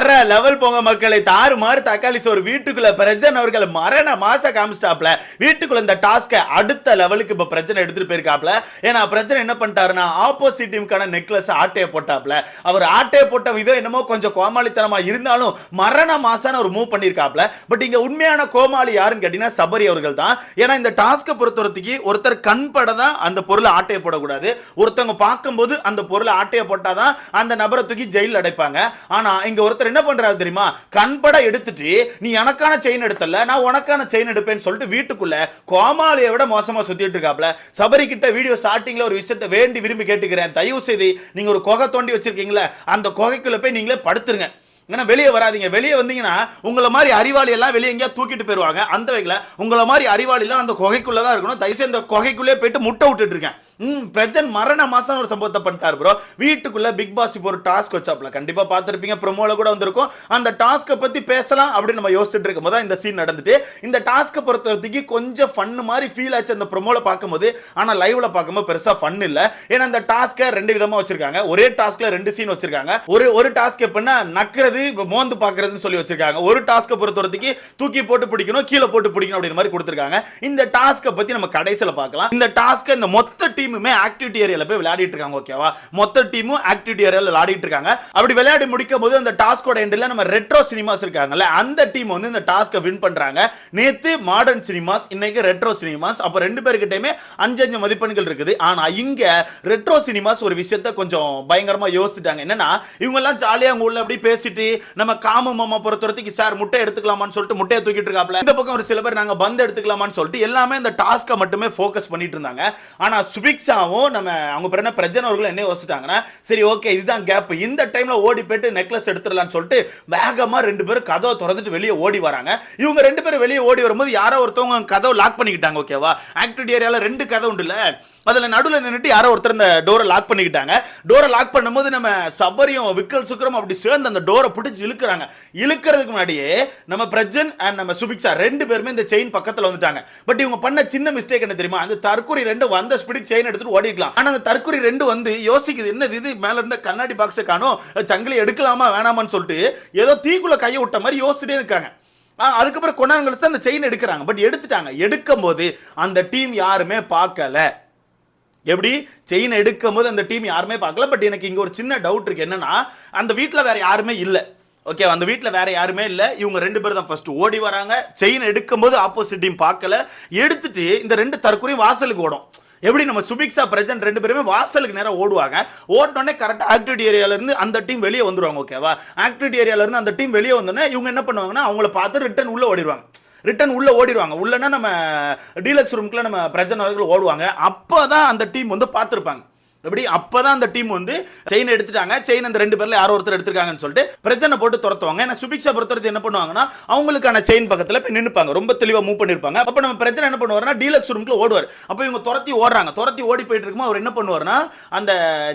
வேற லெவல் போங்க மக்களை. தாறு மாறு தக்காளி சோறு. வீட்டுக்குள்ள பிரஜன் அவர்கள் மரண மாச காமிச்சிட்டாப்ல வீட்டுக்குள்ள இந்த டாஸ்கை அடுத்த லெவலுக்கு இப்ப பிரச்சனை எடுத்துட்டு போயிருக்காப்ல ஏன்னா பிரச்சனை என்ன பண்ணிட்டாருன்னா ஆப்போசிட் டீமுக்கான நெக்லஸ் ஆட்டையை போட்டாப்ல அவர் ஆட்டையை போட்ட விதம் என்னமோ கொஞ்சம் கோமாளித்தனமா இருந்தாலும் மரண மாசான ஒரு மூவ் பண்ணியிருக்காப்ல பட் இங்க உண்மையான கோமாளி யாருன்னு கேட்டீங்கன்னா சபரி அவர்கள் தான். ஏன்னா இந்த டாஸ்க்கை பொறுத்தவரத்துக்கு ஒருத்தர் கண் பட தான் அந்த பொருளை ஆட்டையை போடக்கூடாது. ஒருத்தவங்க பார்க்கும்போது அந்த பொருளை ஆட்டையை போட்டாதான் அந்த நபரை தூக்கி ஜெயிலில் அடைப்பாங்க. ஆனா இங்க ஒருத்தர் என்ன பண்றாரு தெரியுமா? கண்பட எடுத்துட்டு நீ எனக்கான செயின் எடுத்தல நான் உனக்கான செயின் எடுப்பேன்னு சொல்லிட்டு வீட்டுக்குள்ள கோமாளியை விட மோசமா சுத்திட்டு இருக்காப்ல. சபரி கிட்ட வீடியோ ஸ்டார்டிங்ல ஒரு விஷயத்தை வேண்டி விரும்பி கேட்டுக்கிறேன். தயவு செய்து நீங்க ஒரு குகை தோண்டி வச்சிருக்கீங்களா அந்த குகைக்குள்ள போய் நீங்களே படுத்துருங்க. ஏன்னா வெளியே வராதீங்க. வெளியே வந்தீங்கன்னா உங்களை மாதிரி அறிவாளி எல்லாம் வெளியே எங்கேயா தூக்கிட்டு போயிருவாங்க. அந்த வகையில் உங்களை மாதிரி அறிவாளிலாம் அந்த குகைக்குள்ளே தான் இருக்கணும். தயவுசெய்து அந்த குகைக்குள்ளே போயிட்டு முட்டை விட்டுட்டு இருக்கேன். பிரஜன் மரண மாசம் ஒரு சம்பவத்தை பண்ணிட்டார் ப்ரோ வீட்டுக்குள்ள பிக் பாஸ் இப்போ ஒரு டாஸ்க் வச்சாப்ல கண்டிப்பா பார்த்துருப்பீங்க ப்ரொமோல கூட வந்திருக்கும். அந்த டாஸ்க்கை பத்தி பேசலாம் அப்படின்னு நம்ம யோசிச்சுட்டு இருக்கும் போது இந்த சீன் நடந்துட்டு. இந்த டாஸ்க்கை பொறுத்தவரைக்கும் கொஞ்சம் ஃபன் மாதிரி ஃபீல் ஆச்சு அந்த ப்ரொமோல பார்க்கும்போது. ஆனால் லைவ்ல பார்க்கும்போது பெருசா ஃபன் இல்லை. ஏன்னா அந்த டாஸ்க்கை ரெண்டு விதமா வச்சிருக்காங்க. ஒரே டாஸ்க்ல ரெண்டு சீன் வச்சிருக்காங்க. ஒரு ஒரு டாஸ்க் எப்படின்னா நக்கிறது மோந்து பாக்குறதுன்னு சொல்லி வச்சிருக்காங்க. ஒரு டாஸ்க்கை பொறுத்தவரைக்கும் தூக்கி போட்டு பிடிக்கணும் கீழே போட்டு பிடிக்கணும் அப்படின்ற மாதிரி கொடுத்துருக்காங்க. இந்த டாஸ்க்கை பத்தி நம்ம கடைசியில் பார்க்கலாம். இந்த டாஸ்க்கை இந்த மொத்த டீமுமே ஆக்டிவிட்டி ஏரியால போய் விளையாடிட்டு இருக்காங்க ஓகேவா மொத்த டீமும் ஆக்டிவிட்டி ஏரியால விளையாடிட்டு இருக்காங்க. அப்படி விளையாடி முடிக்கும் போது அந்த டாஸ்கோட எண்டில் நம்ம ரெட்ரோ சினிமாஸ் இருக்காங்கல்ல அந்த டீம் வந்து இந்த டாஸ்க்கை வின் பண்றாங்க. நேத்து மாடர்ன் சினிமாஸ் இன்னைக்கு ரெட்ரோ சினிமாஸ் அப்போ ரெண்டு பேருக்கிட்டயுமே அஞ்சு அஞ்சு மதிப்பெண்கள் இருக்குது. ஆனா இங்க ரெட்ரோ சினிமாஸ் ஒரு விஷயத்த கொஞ்சம் பயங்கரமா யோசிச்சுட்டாங்க. என்னன்னா இவங்க எல்லாம் ஜாலியா அவங்க உள்ள அப்படி பேசிட்டு நம்ம காம மாமா பொறுத்தவரத்துக்கு சார் முட்டை எடுத்துக்கலாமான்னு சொல்லிட்டு முட்டையை தூக்கிட்டு இருக்காப்ல. இந்த பக்கம் ஒரு சில பேர் நாங்க பந்து எடுத்துக்கலாமான்னு சொல்லிட்டு எல்லாமே இந்த டாஸ்க்கை மட்டுமே ஃபோக்கஸ் பண்ணிட்டு இருந்தாங்க. ஆனா சுபிக்ஸாவும் நம்ம அவங்க பேர் என்ன? பிரஜன் அவர்களும் என்ன யோசிச்சிட்டாங்கன்னா சரி ஓகே இதுதான் கேப் இந்த டைம்ல ஓடி போயிட்டு நெக்லஸ் எடுத்துடலாம்னு சொல்லிட்டு வேகமாக ரெண்டு பேரும் கதவை திறந்துட்டு வெளியே ஓடி வராங்க. இவங்க ரெண்டு பேரும் வெளியே ஓடி வரும்போது யாரோ ஒருத்தவங்க கதவை லாக் பண்ணிக்கிட்டாங்க ஓகேவா ஆக்டிவிட்டி ஏரியாவில் ரெண்டு கதை உண்டுல்ல. அதில் நடுவில் நின்றுட்டு யாரோ ஒருத்தர் இந்த டோரை லாக் பண்ணிக்கிட்டாங்க. டோரை லாக் பண்ணும்போது நம்ம சபரியும் விக்கல் சுக்கரம் அப்படி சேர்ந்து அந்த டோரை பிடிச்சி இழுக்கிறாங்க. இழுக்கிறதுக்கு முன்னாடியே நம்ம பிரஜன் அண்ட் நம்ம சுபிக்ஷா ரெண்டு பேருமே இந்த செயின் பக்கத்தில் வந்துட்டாங்க. பட் இவங்க பண்ண சின்ன மிஸ்டேக் என்ன தெரியுமா? அந்த தற்கொலை ரெண்டு வந்த ஸ்பீட் செயின் எடுத்துட்டு ஓடிக்கலாம் ஆனால் அந்த தற்கொலை ரெண்டு வந்து யோசிக்குது என்னது இது? மேலே இருந்த கண்ணாடி பாக்ஸை காணும். சங்கிலி எடுக்கலாமா? வேணாமான்னு சொல்லிட்டு ஏதோ தீக்குள்ள கையை விட்ட மாதிரி யோசிச்சுட்டே இருக்காங்க. அதுக்கப்புறம் கொண்டாங்க அந்த செயின் எடுக்கிறாங்க. பட் எடுத்துட்டாங்க. எடுக்கும் போது அந்த டீம் யாருமே பார்க்கல. எப்படி? செயின் எடுக்கும் போது அந்த டீம் யாருமே பார்க்கல பட் எனக்கு இங்கே ஒரு சின்ன டவுட் இருக்கு. என்னன்னா அந்த வீட்டில் வேற யாருமே இல்லை. ஓகே அந்த வீட்டில் வேற யாருமே இல்லை. இவங்க ரெண்டு பேரும் தான் ஃபர்ஸ்ட் ஓடி வராங்க. செயின் எடுக்கும்போது ஆப்போசிட் டீம் பார்க்கல. எடுத்துட்டு இந்த ரெண்டு தற்கொலையும் வாசலுக்கு ஓடும். எப்படி? நம்ம சுபிக்ஸா பிரசன்ட் ரெண்டு பேருமே வாசலுக்கு நேரம் ஓடுவாங்க. ஓட்டோடனே கரெக்டாக ஆக்டிவிட்டி ஏரியால இருந்து அந்த டீம் வெளியே வந்துருவாங்க ஓகேவா ஆக்டிவிட்டி ஏரியால இருந்து அந்த டீம் வெளியே வந்தோடனே இவங்க என்ன பண்ணுவாங்கன்னா அவங்கள பார்த்து ரிட்டர்ன் உள்ள ஓடிடுவாங்க ரிட்டன் உள்ளே ஓடிடுவாங்க உள்ளனா நம்ம டீலக்ஸ் ரூம்க்குள்ள நம்ம பிரஜன் அவர்கள் ஓடுவாங்க. அப்பதான் அந்த டீம் வந்து பார்த்துருப்பாங்க. எப்படி? அப்பதான் அந்த டீம் வந்து செயின் எடுத்துட்டாங்க. செயின் அந்த ரெண்டு பேரில் யாரோ ஒருத்தர் எடுத்திருக்காங்கன்னு சொல்லிட்டு பிரச்சனை போட்டு துரத்துவாங்க. ஏன்னா சுபிக்ஷா பொறுத்தவரைக்கும் என்ன பண்ணுவாங்கன்னா அவங்களுக்கான செயின் பக்கத்தில் போய் நின்றுப்பாங்க ரொம்ப தெளிவாக மூவ் பண்ணிருப்பாங்க. அப்போ நம்ம பிரச்சனை என்ன பண்ணுவார்னா டீலக்ஸ் ரூம்க்குள்ள ஓடுவார். அப்போ இவங்க துரத்தி ஓடுறாங்க. துரத்தி ஓடி போயிட்டு இருக்கும்போது அவர் என்ன பண்ணுவாருன்னா அந்த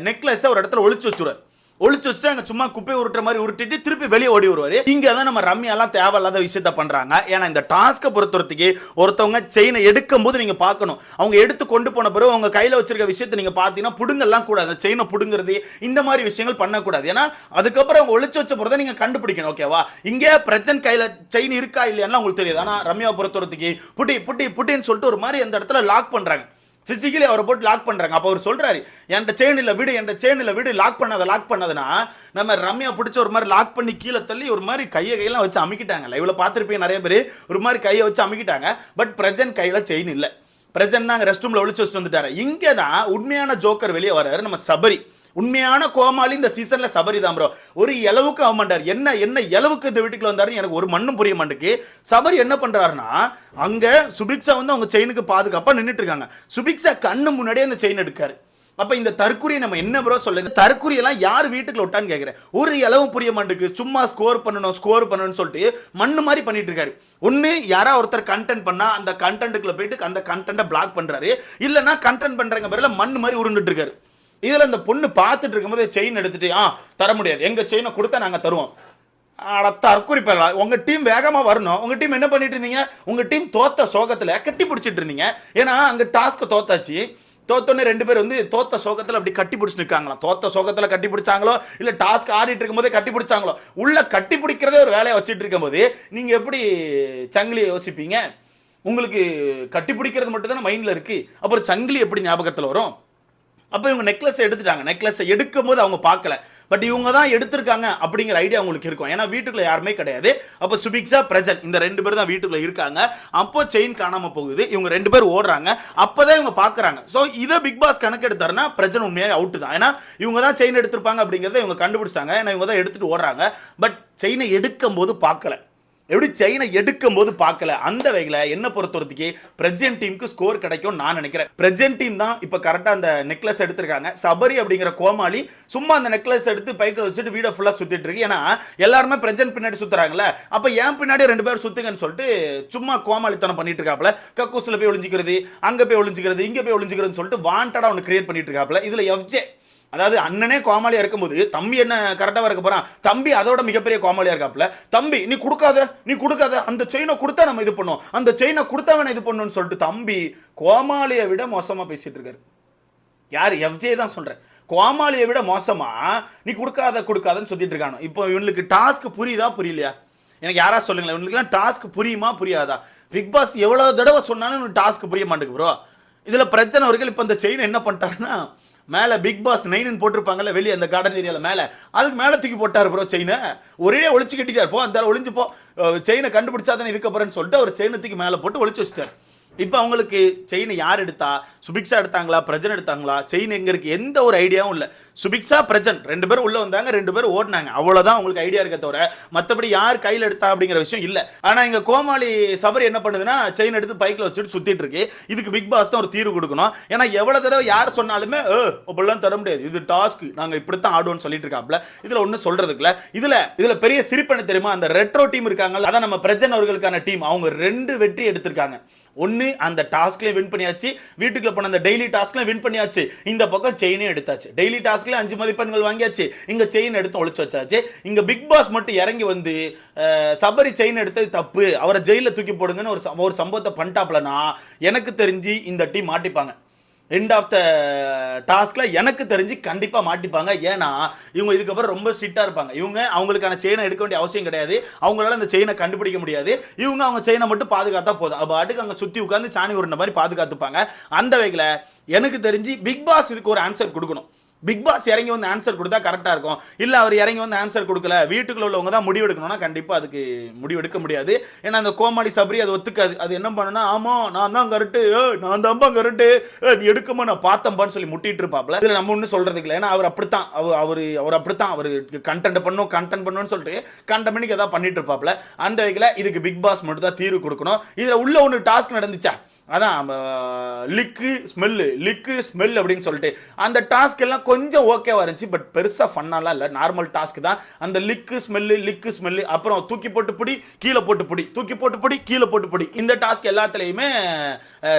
நெக்லஸை ஒரு இடத்துல ஒழிச்சு வச்சுருவார். ஒழிச்சு வச்சுட்டு அங்க சும்மா குப்பை உருட்டுற மாதிரி உருட்டிட்டு திருப்பி வெளியே ஓடி வருவாரு. இங்க தான் நம்ம ரம்யாலாம் தேவையில்லாத விஷயத்த பண்றாங்க. ஏன்னா இந்த டாஸ்க்கை பொறுத்தவரத்துக்கு ஒருத்தவங்க செயினை எடுக்கும் போது நீங்க பார்க்கணும். அவங்க எடுத்து கொண்டு போன பிறகு அவங்க கையில வச்சிருக்க விஷயத்தை நீங்க பார்த்தீங்கன்னா புடுங்கெல்லாம் கூடாது. அந்த செயினை புடுங்கிறது இந்த மாதிரி விஷயங்கள் பண்ணக்கூடாது. ஏன்னா அதுக்கப்புறம் அவங்க ஒழிச்சு வச்ச பிறகு நீங்க கண்டுபிடிக்கணும் ஓகேவா இங்கே பிரச்சன் கையில செயின் இருக்கா இல்லையான்னு உங்களுக்கு தெரியாது. ஆனா ரம்யா பொறுத்தவரத்துக்கு புட்டி புட்டி புட்டின்னு சொல்லிட்டு ஒரு மாதிரி அந்த இடத்துல லாக் பண்றாங்க. ஃபிசிக்கலி அவரை போட்டு லாக் பண்ணுறாங்க அப்போ அவர் சொல்கிறாரு என்கிட்ட செயின் இல்ல விடு என்கிட்ட செயின் விடு லாக் பண்ணாத லாக் பண்ணதுன்னா நம்ம ரம்யா பிடிச்ச ஒரு மாதிரி லாக் பண்ணி கீழே தள்ளி ஒரு மாதிரி கையை கையெல்லாம் வச்சு அமுக்கிட்டாங்க லைவில் பார்த்துருப்பீங்க நிறைய பேர். ஒரு மாதிரி கையை வச்சு அமுக்கிட்டாங்க. பட் பிரசன்ட் கையில் செயின் இல்லை. பிரசன்ட் தான் ரெஸ்ட் ரூமில் ஒழிச்சு வச்சுட்டு வந்துட்டாரு. இங்கே தான் உண்மையான ஜோக்கர் வெளியே வர்றாரு நம்ம சபரி. உண்மையான கோமாளி இந்த சீசன்ல சபரி தான் ப்ரோ ஒரு இளவுக்கு ஆக என்ன என்ன இளவுக்கு இந்த வீட்டுக்குள்ள வந்தாருன்னு எனக்கு ஒரு மண்ணும் புரிய மாட்டுக்கு சபரி என்ன பண்றாருன்னா அங்க சுபிக்ஸா வந்து அவங்க செயினுக்கு பாதுகாப்பா நின்றுட்டு இருக்காங்க சுபிக்ஸா கண்ணு முன்னாடியே அந்த செயின் எடுக்காரு. அப்ப இந்த தற்குறியை நம்ம என்ன ப்ரோ சொல்ல தற்குறி எல்லாம் யார் வீட்டுக்குள்ள விட்டான்னு கேக்குறேன். ஒரு இளவும் புரிய மாட்டுக்கு சும்மா ஸ்கோர் பண்ணணும் ஸ்கோர் பண்ணணும்னு சொல்லிட்டு மண்ணு மாதிரி பண்ணிட்டு இருக்காரு. ஒண்ணு யாரா ஒருத்தர் கண்டென்ட் பண்ணா அந்த கண்டென்ட்டுக்குள்ள போயிட்டு அந்த கண்டென்ட்டை பிளாக் பண்றாரு. இல்லைன்னா கண்டென்ட் பண்றங்க பேர்ல மண்ணு மாதிரி உருண்டுட்டு இருக்காரு. இதில் இந்த பொண்ணு பார்த்துட்டு இருக்கும்போது செயின் எடுத்துட்டு ஆ தர முடியாது. எங்கள் செயினை கொடுத்தா நாங்கள் தருவோம். அட தற்கொலை பெறலாம் டீம் வேகமாக வரணும். உங்கள் டீம் என்ன பண்ணிட்டு இருந்தீங்க? உங்கள் டீம் தோத்த சோகத்தில் கட்டி பிடிச்சிட்டு இருந்தீங்க. ஏன்னா அங்கே டாஸ்க் தோத்தாச்சு. தோத்தோடனே ரெண்டு பேர் வந்து தோத்த சோகத்தில் அப்படி கட்டி பிடிச்சி நிற்காங்களாம் தோத்த சோகத்தில் கட்டி பிடிச்சாங்களோ இல்லை டாஸ்க் ஆடிட்டு இருக்கும்போதே கட்டி பிடிச்சாங்களோ? உள்ள கட்டி பிடிக்கிறதே ஒரு வேலையை வச்சுட்டு இருக்கும்போது நீங்கள் எப்படி சங்கிலியை யோசிப்பீங்க? உங்களுக்கு கட்டி பிடிக்கிறது மட்டும் தானே மைண்டில் இருக்குது அப்புறம் சங்கிலி எப்படி ஞாபகத்தில் வரும்? அப்போ இவங்க நெக்லஸ் எடுத்துட்டாங்க. நெக்லஸ் எடுக்கும் போது அவங்க பார்க்கல. பட் இவங்க தான் எடுத்திருக்காங்க அப்படிங்கிற ஐடியா அவங்களுக்கு இருக்கும். ஏன்னா வீட்டுக்குள்ள யாருமே கிடையாது. அப்போ சுபிக்ஸா பிரஜன். இந்த ரெண்டு பேர் தான் வீட்டுக்குள்ள இருக்காங்க. அப்போ செயின் காணாம போகுது. இவங்க ரெண்டு பேர் ஓடுறாங்க. அப்பதான் இவங்க பாக்குறாங்க ஸோ இதை பிக் பாஸ் கணக்கு எடுத்தாருன்னா பிரஜன் உண்மையாக அவுட் தான். ஏன்னா இவங்க தான் செயின் எடுத்திருப்பாங்க அப்படிங்கிறத இவங்க கண்டுபிடிச்சாங்க ஏன்னா இவங்க தான் எடுத்துட்டு ஓடுறாங்க. பட் செயினை எடுக்கும் போது பார்க்கல. எப்படி செயினை எடுக்கும் போது பார்க்கல? அந்த வகையில் என்ன பொறுத்தவரைக்கு பிரஜன் டீமுக்கு ஸ்கோர் கிடைக்கும் நான் நினைக்கிறேன். பிரஜன் டீம் தான் இப்போ கரெக்டாக அந்த நெக்லஸ் எடுத்திருக்காங்க. சபரி அப்படிங்கிற கோமாளி சும்மா அந்த நெக்லஸ் எடுத்து பைக்கில் வச்சுட்டு வீடை ஃபுல்லாக சுற்றிட்டு இருக்கு. ஏன்னா எல்லாருமே பிரஜன் பின்னாடி சுற்றுறாங்களே அப்போ ஏன் பின்னாடி ரெண்டு பேர் சுற்றுங்கன்னு சொல்லிட்டு சும்மா கோமாளித்தனம் பண்ணிட்டு இருக்காப்புல கக்கூசில் போய் ஒளிஞ்சிக்கிறது அங்கே போய் ஒளிஞ்சிக்கிறது இங்கே போய் ஒளிஞ்சிக்கிறதுன்னு சொல்லிட்டு வாண்டடாக ஒன்று கிரியேட் பண்ணிட்டு இருக்காப்புல இதில் எஃப்ஜே அதாவது அண்ணனே கோமாளியாக இருக்கும்போது தம்பி என்ன கரெக்டாக இருக்க போகிறான் தம்பி அதோட மிகப்பெரிய கோமாளியாக இருக்காப்ல. தம்பி நீ கொடுக்காத நீ கொடுக்காத அந்த செயினை கொடுத்தா நம்ம இது பண்ணோம். அந்த செயினை கொடுத்தா வேணா இது பண்ணணும்னு சொல்லிட்டு தம்பி கோமாளியை விட மோசமாக பேசிகிட்டு இருக்காரு. யார்? எஃப்ஜே தான் சொல்கிறேன் கோமாளியை விட மோசமாக நீ கொடுக்காத கொடுக்காதன்னு சொல்லிட்டு இருக்கானோ? இப்போ இவனுக்கு டாஸ்க் புரியுதா புரியலையா? எனக்கு யாரா சொல்லுங்களேன் இவனுக்குலாம் டாஸ்க் புரியுமா புரியாதா? பிக் பாஸ் எவ்வளோ தடவை சொன்னாலும் இவனுக்கு டாஸ்க் புரிய மாட்டேங்குது ப்ரோ இதில் பிரச்சனை அவர்கள் இப்போ இந்த செயின் என்ன பண்ணிட்டாருன்னா மேலே பிக் பாஸ் நைனுன்னு போட்டிருப்பாங்கல்ல வெளியே அந்த கார்டன் ஏரியாவில் மேலே. அதுக்கு மேலே தூக்கி போட்டார் ப்ரோ செயினை ஒரே ஒழிச்சு கட்டிட்டார். போ அந்த ஒளிஞ்சு போ. செயினை கண்டுபிடிச்சா தானே இதுக்கப்புறம்னு சொல்லிட்டு அவர் செயினை தூக்கி மேலே போட்டு ஒழிச்சு வச்சிட்டார். இப்போ அவங்களுக்கு செயினை யார் எடுத்தா? சுபிக்ஸா எடுத்தாங்களா? பிரஜன் எடுத்தாங்களா? செயின் எங்க இருக்கு? எந்த ஒரு ஐடியாவும் இல்லை. சுபிக்ஸா பிரஜன் ரெண்டு பேரும் உள்ள வந்தாங்க ரெண்டு பேரும் ஓடினாங்க. அவ்வளவுதான் உங்களுக்கு ஐடியா இருக்க தவிர மற்றபடி யார் கையில் எடுத்தா அப்படிங்கிற விஷயம் இல்லை. ஆனா இங்க கோமாளி சபரி என்ன பண்ணுதுன்னா செயின் எடுத்து பைக்கில் வச்சுட்டு சுத்திட்டு இருக்கு. இதுக்கு பிக் பாஸ் தான் ஒரு தீர்வு கொடுக்கணும். ஏன்னா எவ்வளவு தடவை யார் சொன்னாலுமே "ஏ, அப்படிலாம் தர முடியாது. இது டாஸ்க் நாங்க இப்படித்தான் ஆடுவோம்னு சொல்லிட்டு இருக்காப்ல. இதுல ஒன்றும் சொல்றதுக்குல இதுல இதுல பெரிய சிரிப்பனை தெரியுமா? அந்த ரெட்ரோ டீம் இருக்காங்கல்ல அதான் நம்ம பிரஜன் அவர்களுக்கான டீம் அவங்க ரெண்டு வெற்றி எடுத்திருக்காங்க. ஒன்று அந்த டாஸ்க்லேயே வின் பண்ணியாச்சு. வீட்டுக்குள்ள போன அந்த டெய்லி டாஸ்க்லையும் வின் பண்ணியாச்சு. இந்த பக்கம் செயினே எடுத்தாச்சு. டெய்லி டாஸ்க் டாஸ்க்ல அஞ்சு மதிப்பெண்கள் வாங்கியாச்சு. இங்க செயின் எடுத்து ஒழிச்சு வச்சாச்சு. இங்க பிக் பாஸ் மட்டும் இறங்கி வந்து சபரி செயின் எடுத்தது தப்பு. அவரை ஜெயிலில் தூக்கி போடுங்கன்னு ஒரு ஒரு சம்பவத்தை பண்ணிட்டாப்லனா எனக்கு தெரிஞ்சு இந்த டீம் மாட்டிப்பாங்க. எண்ட் ஆஃப் த டாஸ்கில் எனக்கு தெரிஞ்சு கண்டிப்பாக மாட்டிப்பாங்க. ஏன்னா இவங்க இதுக்கப்புறம் ரொம்ப ஸ்ட்ரிக்டாக இருப்பாங்க. இவங்க அவங்களுக்கான செயினை எடுக்க வேண்டிய அவசியம் கிடையாது. அவங்களால அந்த செயினை கண்டுபிடிக்க முடியாது. இவங்க அவங்க செயினை மட்டும் பாதுகாத்தா போதும். அப்போ பாட்டுக்கு அங்கே சுற்றி உட்காந்து சாணி உருண்ட மாதிரி பாதுகாத்துப்பாங்க. அந்த வகையில் எனக்கு தெரிஞ்சு பிக் பாஸ் இதுக்கு ஒரு ஆன்சர் கொடுக்கணும். பிக் பாஸ் இறங்கி வந்து ஆன்சர் கொடுத்தா கரெக்டாக இருக்கும். இல்லை அவர் இறங்கி வந்து ஆன்சர் கொடுக்கல வீட்டுக்குள்ள உள்ளவங்க தான் முடிவு எடுக்கணும்னா கண்டிப்பாக அதுக்கு முடிவு எடுக்க முடியாது. ஏன்னா அந்த கோமாளி சபரி அது ஒத்துக்காது. அது என்ன பண்ணுன்னா ஆமாம் நான் தான் கரெக்டு நான் தான்ப்பா கரெக்டு நீ எடுக்கமா நான் பார்த்தம்பான்னு சொல்லி முட்டிட்டு இருப்பாப்ல. இதில் நம்ம ஒன்றும் சொல்கிறதுக்கு இல்லை. ஏன்னா அவர் அப்படித்தான். அவர் அவர் அவர் அப்படித்தான். அவர் கண்டென்ட் பண்ணும் கண்டென்ட் பண்ணணும்னு சொல்லிட்டு கண்டென்ட் பண்ணி எதாவது பண்ணிட்டு இருப்பாப்ல. அந்த வகையில் இதுக்கு பிக் பாஸ் மட்டும் தான் தீர்வு கொடுக்கணும். இதில் உள்ள ஒன்று டாஸ்க் நடந்துச்சா? அதான் லிக்கு ஸ்மெல்லு லிக்கு ஸ்மெல் அப்படின்னு சொல்லிட்டு அந்த டாஸ்க் எல்லாம் கொஞ்சம் ஓகேவா இருந்துச்சு பட் பெருசாக ஃபன்னாலாம் இல்லை. நார்மல் டாஸ்க் தான். அந்த லிக்கு ஸ்மெல்லு லிக்கு ஸ்மெல்லு அப்புறம் தூக்கி போட்டு பிடி கீழே போட்டு பிடி தூக்கி போட்டு பிடி கீழே போட்டு பிடி. இந்த டாஸ்க் எல்லாத்துலேயுமே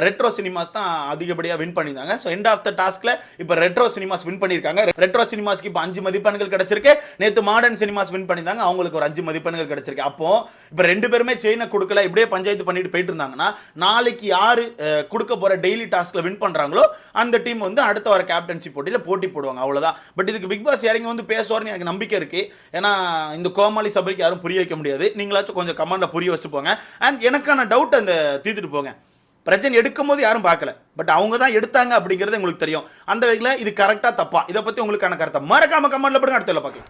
ரெட்ரோ சினிமாஸ் தான் அதிகப்படியாக வின் பண்ணியிருந்தாங்க. ஸோ எண்ட் ஆஃப் த டாஸ்கில் இப்போ ரெட்ரோ சினிமாஸ் வின் பண்ணியிருக்காங்க. ரெட்ரோ சினிமாஸ்க்கு இப்போ அஞ்சு மதிப்பெண்கள் கிடைச்சிருக்கு. நேற்று மாடர்ன் சினிமாஸ் வின் பண்ணியிருந்தாங்க. அவங்களுக்கு ஒரு அஞ்சு மதிப்பெண்கள் கிடச்சிருக்கு. அப்போது இப்போ ரெண்டு பேருமே செயினை கொடுக்கல. இப்படியே பஞ்சாயத்து பண்ணிட்டு போயிட்டு இருந்தாங்கன்னா நாளைக்கு யார் யார் கொடுக்க போகிற டெய்லி டாஸ்கில் வின் பண்ணுறாங்களோ அந்த டீம் வந்து அடுத்த வர கேப்டன்சி போட்டியில் போட்டி போடுவாங்க அவ்வளோதான் பட் இதுக்கு பிக் பாஸ் இறங்கி வந்து பேசுவார்னு எனக்கு நம்பிக்கை இருக்குது ஏன்னா இந்த கோமாளி சபரிக்கு யாரும் புரிய வைக்க முடியாது. நீங்களாச்சும் கொஞ்சம் கமெண்ட்ல புரிய வச்சுட்டு போங்க. அண்ட் எனக்கான டவுட் அந்த தீர்த்துட்டு போங்க. பிரச்சனை எடுக்கும் போது யாரும் பார்க்கல. பட் அவங்க தான் எடுத்தாங்க அப்படிங்கிறது உங்களுக்கு தெரியும். அந்த வகையில் இது கரெக்டாக தப்பா? இதை பற்றி உங்களுக்கான கருத்தை மறக்காம கமெண்ட்ல போடுங்க. அடுத்த பார்க்கலாம்.